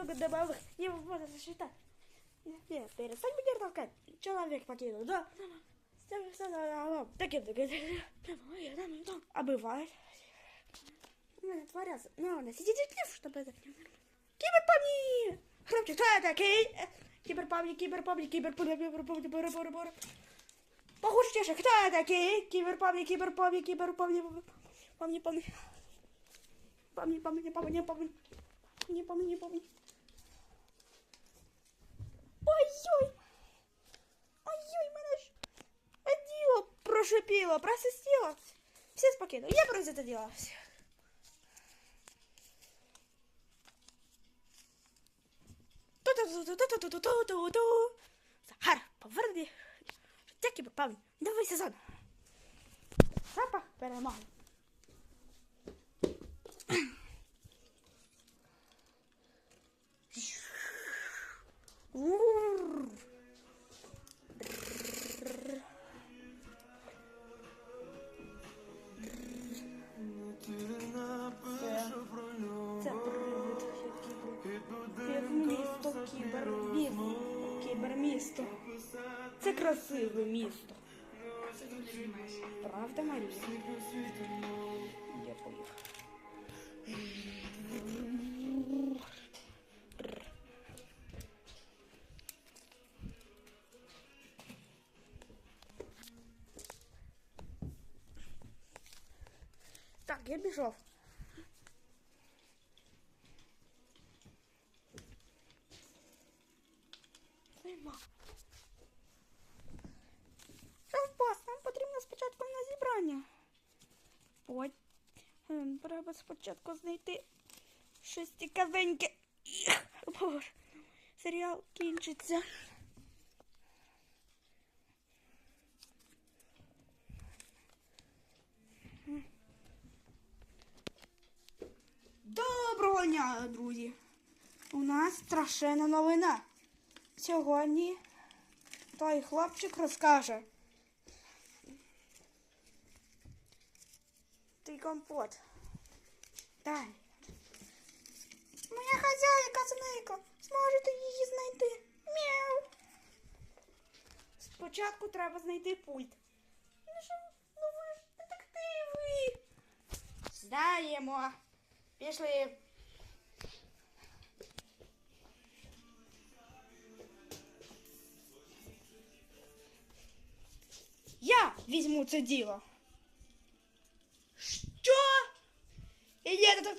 много добавок. Не буду засчитать. Нет, перестань меня толкать. Человек покинул, да? Так это, а бывает. Ну, творятся. Ну, ладно, сидите тихо, чтобы это... Киберпомни! Хлопчик, кто это? Кей? Киберпомни, киберпомни, киберпомни, киберпомни, киберпомни, Похоже, чаша, кто это? Кей? Киберпомни, киберпомни, киберпомни, помни, помни. Помни, помни, помни, помни. Не помни, не помни. Ай-ой! Ай-ой, мене ж оділо прошипіло, просистіло. Все спокійно, я про це діла. Захар, поверни. Життя кіберпавні. Новий сезон. Сапа перемога. Кібермісто. Кібермісто. Це красиве місто. Правда, Марія? Я поїхав. Так, я пішов. Нема. Ковбас, нам потрібно спочатку на зібрання. Ем, Треба спочатку знайти щось цікавеньке. Боже, серіал кінчиться. Доброго дня, друзі! У нас страшенна новина. Сьогодні той хлопчик розкаже. Ти компот. Дай. Моя хазяйка, Змейко, зможете її знайти. Мяу. Спочатку треба знайти пульт. Ну що, ну ви ж детективи. Знаємо. Пішли. Візьму це діло. Що? І є тут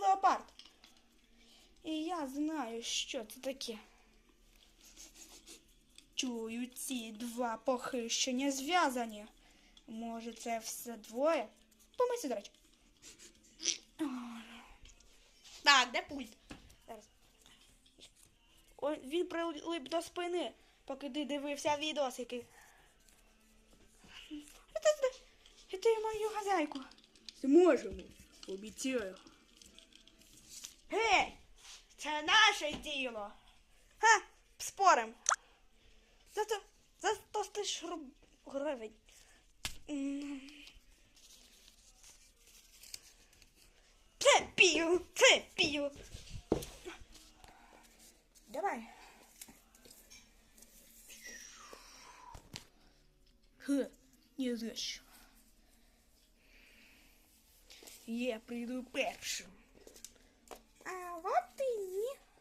леопард. І я знаю, що це таке. Чую, ці два похищення зв'язані. Може, це все двоє? Помийся, до речі. Так, де пульт? Зараз. Він прилип до спини, поки ти дивився відосики. Мою хазяйку. Зможемо, обіцяю. Гей, це наше діло. Ха, спорим. Зато за 100 тисяч гривень. Це пію, це пію. Давай. Ха, не за що. Я прийду першим. А вот і.